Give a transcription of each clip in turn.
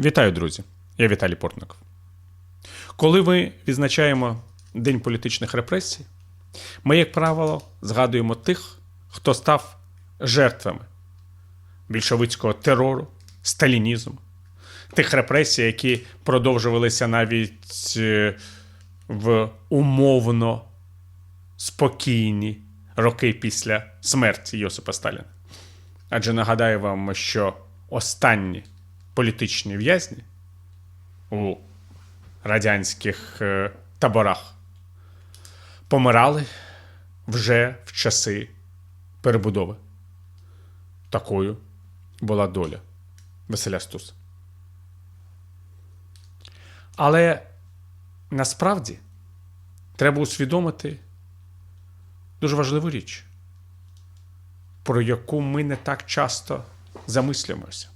Вітаю, друзі! Я Віталій Портников. Коли ми відзначаємо День політичних репресій, ми, як правило, згадуємо тих, хто став жертвами більшовицького терору, сталінізму, тих репресій, які продовжувалися навіть е, в умовно спокійні роки після смерті Йосипа Сталіна. Адже нагадаю вам, що останні політичні в'язні у радянських е, таборах помирали вже в часи перебудови. Такою була доля Василя Стуса. Але насправді треба усвідомити дуже важливу річ, про яку ми не так часто замислюємося.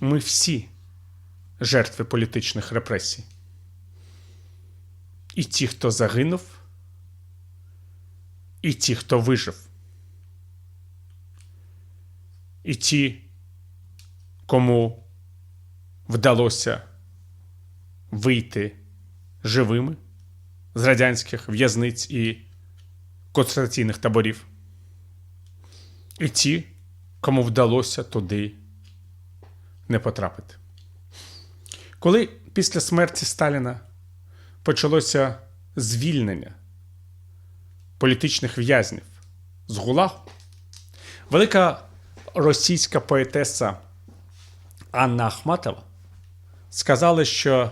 Ми всі жертви політичних репресій. І ті, хто загинув, і ті, хто вижив. І ті, кому вдалося вийти живими з радянських в'язниць і концентраційних таборів. І ті, кому вдалося туди не потрапити. Коли після смерті Сталіна почалося звільнення політичних в'язнів з Гулагу, велика російська поетеса Анна Ахматова сказала, що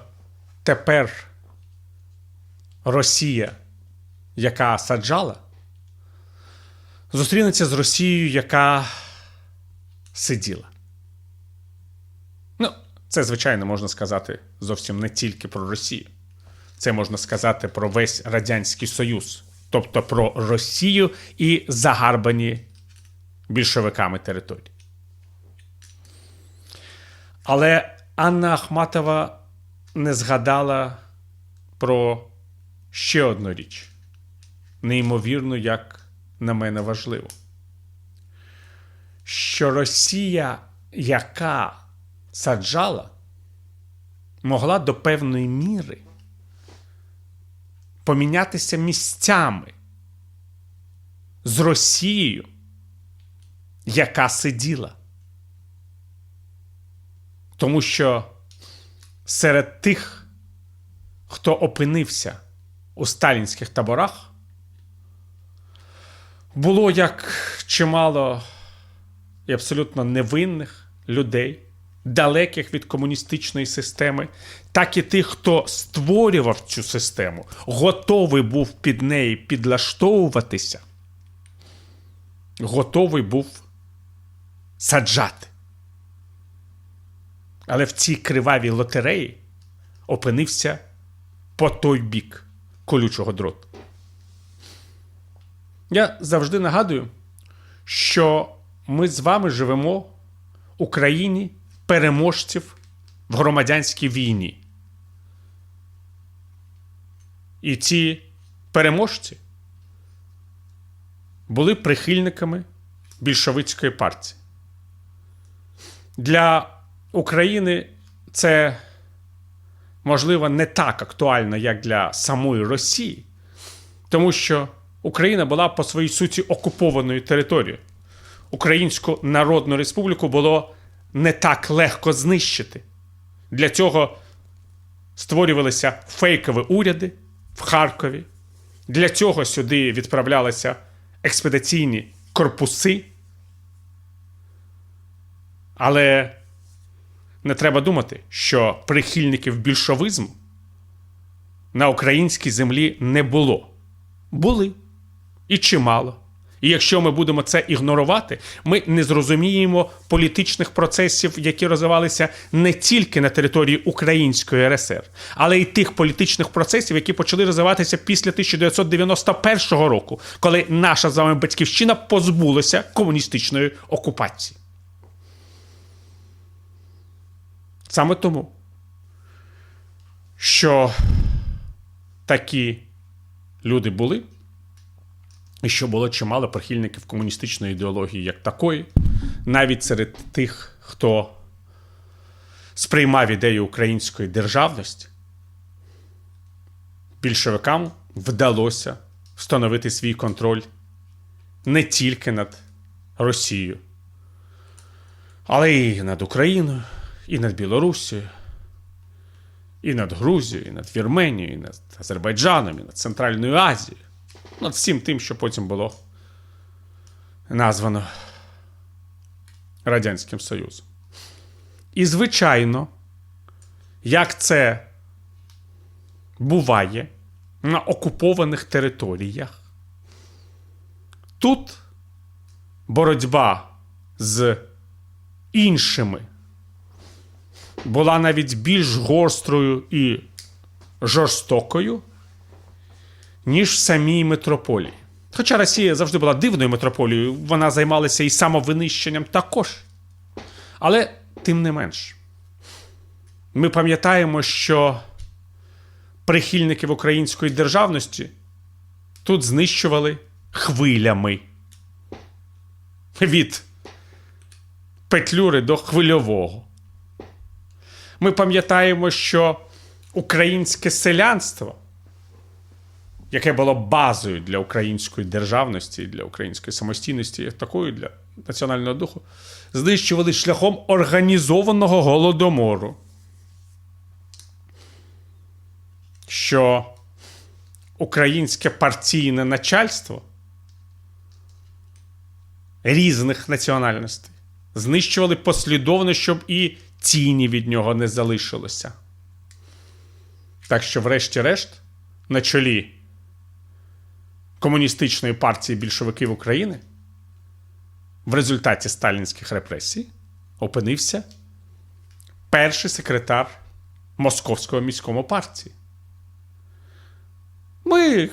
тепер Росія, яка саджала, зустрінеться з Росією, яка сиділа. Це, звичайно, можна сказати зовсім не тільки про Росію. Це можна сказати про весь Радянський Союз, тобто про Росію і загарбані більшовиками території. Але Анна Ахматова не згадала про ще одну річ, неймовірно, як на мене важливо, що Росія, яка саджала, могла до певної міри помінятися місцями з Росією, яка сиділа. Тому що серед тих, хто опинився у сталінських таборах, було як чимало і абсолютно невинних людей, далеких від комуністичної системи, так і тих, хто створював цю систему, готовий був під неї підлаштовуватися, готовий був саджати. Але в цій кривавій лотереї опинився по той бік колючого дроту. Я завжди нагадую, що ми з вами живемо в країні переможців в громадянській війні. І ці переможці були прихильниками більшовицької партії. Для України це можливо не так актуально, як для самої Росії, тому що Україна була по своїй суті окупованою територією. Українську Народну Республіку було не так легко знищити. Для цього створювалися фейкові уряди в Харкові. Для цього сюди відправлялися експедиційні корпуси. Але не треба думати, що прихильників більшовизму на українській землі не було. Були і чимало. І якщо ми будемо це ігнорувати, ми не зрозуміємо політичних процесів, які розвивалися не тільки на території Української РСР, але й тих політичних процесів, які почали розвиватися після 1991 року, коли наша з вами батьківщина позбулася комуністичної окупації. Саме тому, що такі люди були, і що було чимало прихильників комуністичної ідеології як такої, навіть серед тих, хто сприймав ідею української державності, більшовикам вдалося встановити свій контроль не тільки над Росією, але й над Україною, і над Білорусією, і над Грузією, і над Вірменією, і над Азербайджаном, і над Центральною Азією, над всім тим, що потім було названо Радянським Союзом. І, звичайно, як це буває на окупованих територіях, тут боротьба з іншими була навіть більш гострою і жорстокою, ніж в самій метрополії. Хоча Росія завжди була дивною метрополією, вона займалася і самовинищенням також. Але тим не менш, ми пам'ятаємо, що прихильників української державності тут знищували хвилями. Від Петлюри до хвильового. Ми пам'ятаємо, що українське селянство, яке було базою для української державності для української самостійності, як такою для національного духу, знищували шляхом організованого голодомору. Що українське партійне начальство різних національностей знищували послідовно, щоб і тіні від нього не залишилося. Так що, врешті-решт, на чолі комуністичної партії більшовиків України в результаті сталінських репресій опинився перший секретар Московського міському партії. Ми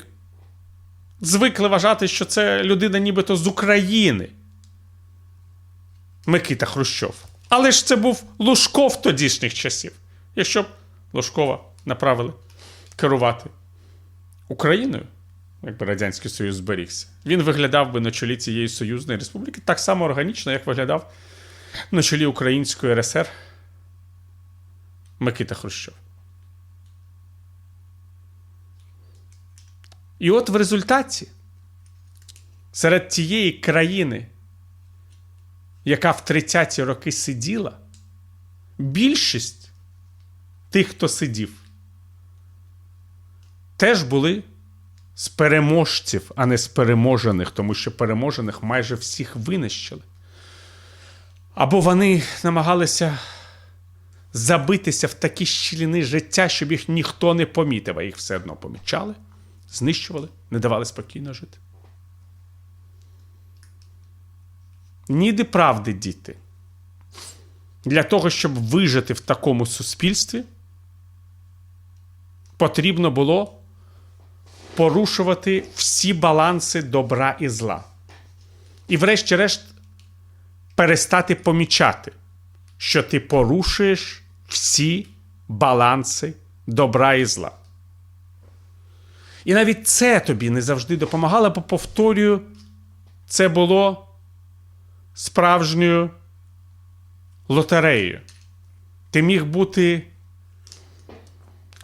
звикли вважати, що це людина нібито з України. Микита Хрущов. Але ж це був Лужков тодішніх часів. Якщо б Лужкова направили керувати Україною, якби Радянський Союз зберігся, він виглядав би на чолі цієї Союзної Республіки так само органічно, як виглядав на чолі Української РСР Микита Хрущов. І от в результаті серед тієї країни, яка в 30-ті роки сиділа, більшість тих, хто сидів, теж були з переможців, а не з переможених, тому що переможених майже всіх винищили. Або вони намагалися забитися в такі щіліни життя, щоб їх ніхто не помітив, а їх все одно помічали, знищували, не давали спокійно жити. Ніде правди, діти. Для того, щоб вижити в такому суспільстві, потрібно було порушувати всі баланси добра і зла. І, врешті-решт, перестати помічати, що ти порушуєш всі баланси добра і зла. І навіть це тобі не завжди допомагало, бо повторюю, це було справжньою лотереєю. Ти міг бути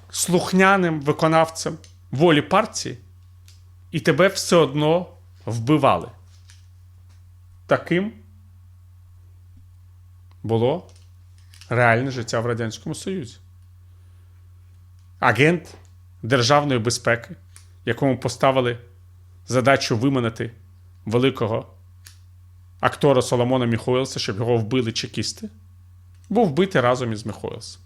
слухняним виконавцем волі партії, і тебе все одно вбивали. Таким було реальне життя в Радянському Союзі. Агент Державної безпеки, якому поставили задачу виманити великого актора Соломона Міхойлса, щоб його вбили чекісти, був вбитий разом із Міхойлсом.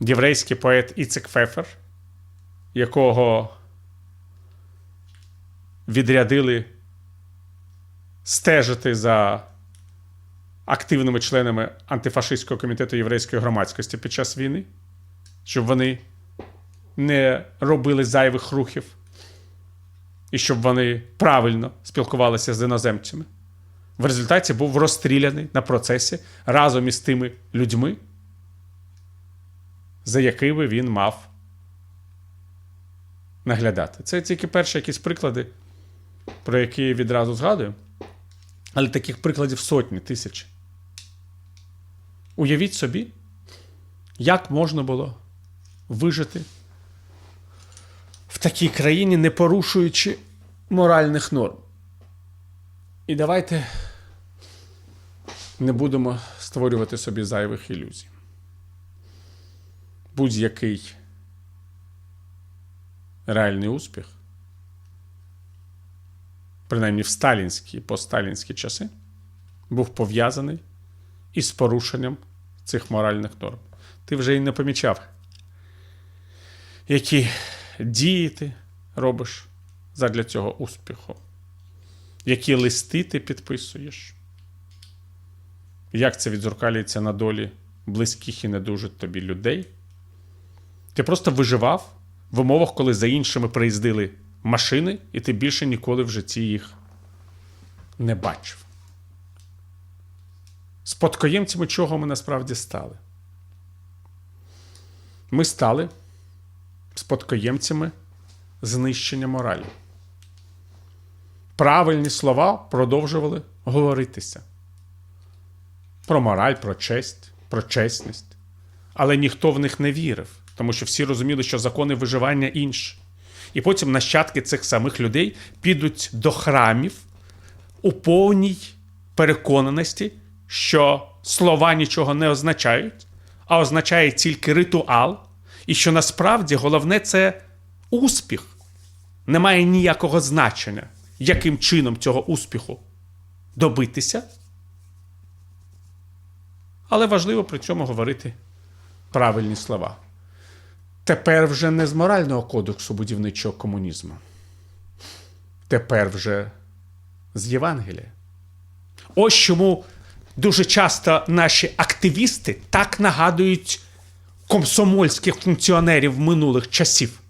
Єврейський поет Іцек Фефер, якого відрядили стежити за активними членами антифашистського комітету єврейської громадськості під час війни, щоб вони не робили зайвих рухів і щоб вони правильно спілкувалися з іноземцями. В результаті був розстріляний на процесі разом із тими людьми, за якими він мав наглядати. Це тільки перші якісь приклади, про які відразу згадую. Але таких прикладів сотні тисячі. Уявіть собі, як можна було вижити в такій країні, не порушуючи моральних норм. І давайте не будемо створювати собі зайвих ілюзій. Будь-який реальний успіх, принаймні в сталінські і постсталінські часи, був пов'язаний із порушенням цих моральних норм. Ти вже й не помічав, які дії ти робиш задля цього успіху, які листи ти підписуєш, як це відзеркалюється на долі близьких і не дуже тобі людей. Ти просто виживав в умовах, коли за іншими приїздили машини, і ти більше ніколи в житті їх не бачив. Спадкоємцями чого ми насправді стали? Ми стали спадкоємцями знищення моралі. Правильні слова продовжували говоритися про мораль, про честь, про чесність. Але ніхто в них не вірив, тому що всі розуміли, що закони виживання інші. І потім нащадки цих самих людей підуть до храмів у повній переконаності, що слова нічого не означають, а означає тільки ритуал, і що насправді головне це успіх. Немає ніякого значення, яким чином цього успіху добитися. Але важливо при цьому говорити правильні слова. Тепер вже не з морального кодексу будівничого комунізму. Тепер вже з Євангелія. Ось чому дуже часто наші активісти так нагадують комсомольських функціонерів минулих часів.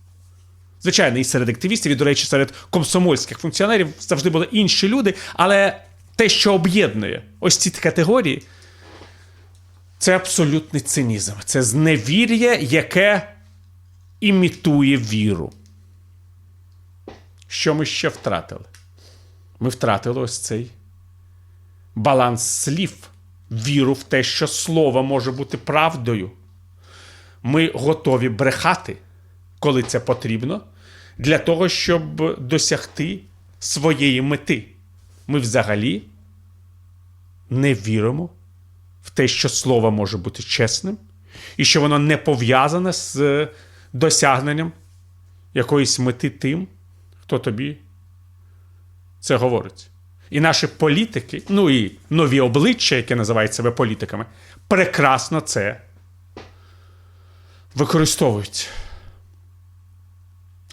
Звичайно, і серед активістів, і, до речі, серед комсомольських функціонерів завжди були інші люди, але те, що об'єднує ось ці категорії, це абсолютний цинізм. Це зневір'я, яке імітує віру. Що ми ще втратили? Ми втратили ось цей баланс слів, віру в те, що слово може бути правдою. Ми готові брехати, коли це потрібно, для того, щоб досягти своєї мети. Ми взагалі не віримо в те, що слово може бути чесним, і що воно не пов'язане з досягненням якоїсь мети тим, хто тобі це говорить. І наші політики, ну і нові обличчя, які називають себе політиками, прекрасно це використовують.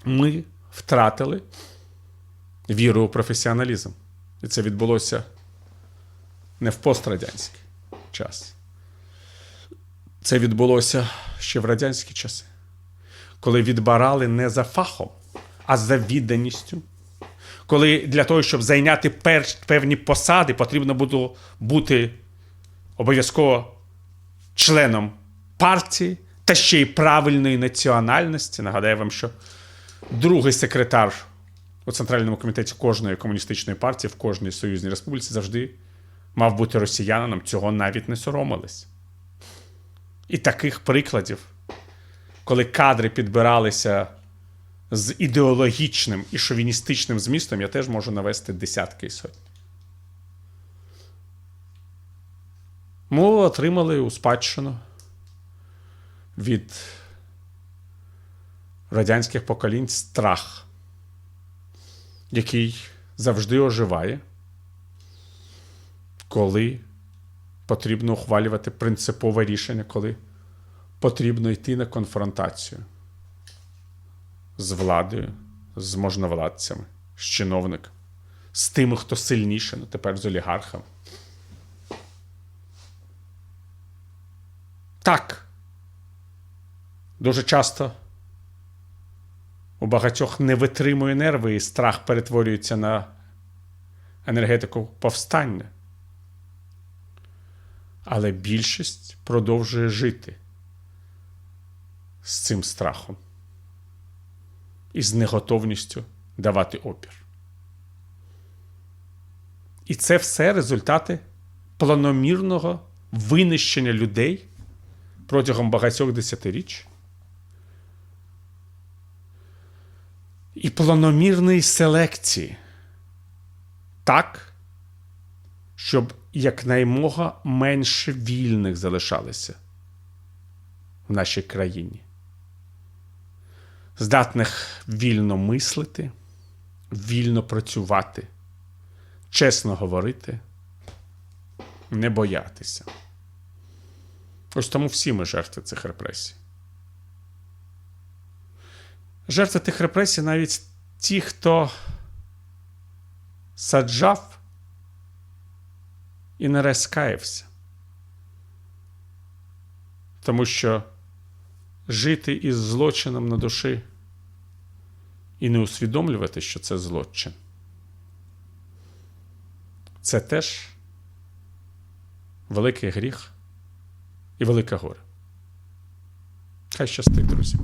Ми втратили віру у професіоналізм. І це відбулося не в пострадянський час. Це відбулося ще в радянські часи, коли відбирали не за фахом, а за відданістю. Коли для того, щоб зайняти певні посади, потрібно було бути обов'язково членом партії та ще й правильної національності. Нагадаю вам, що другий секретар у Центральному комітеті кожної комуністичної партії в кожній союзній республіці завжди мав бути росіянином, цього навіть не соромились. І таких прикладів, коли кадри підбиралися з ідеологічним і шовіністичним змістом, я теж можу навести десятки і сотні. Ми отримали у спадщину від радянських поколінь страх, який завжди оживає, коли потрібно ухвалювати принципове рішення, коли потрібно йти на конфронтацію з владою, з можновладцями, з чиновниками, з тими, хто сильніше, ну тепер з олігархами. Так. Дуже часто у багатьох не витримує нерви, і страх перетворюється на енергетику повстання. Але більшість продовжує жити з цим страхом і з неготовністю давати опір. І це все результати планомірного винищення людей протягом багатьох десятиріч. І планомірної селекції. Так, щоб якнаймога менше вільних залишалося в нашій країні, здатних вільно мислити, вільно працювати, чесно говорити, не боятися. Ось тому всі ми жертви цих репресій. Жертви тих репресій навіть ті, хто саджав і не розкаявся. Тому що жити із злочином на душі і не усвідомлювати, що це злочин. Це теж великий гріх і велике горе. Хай щастить, друзі.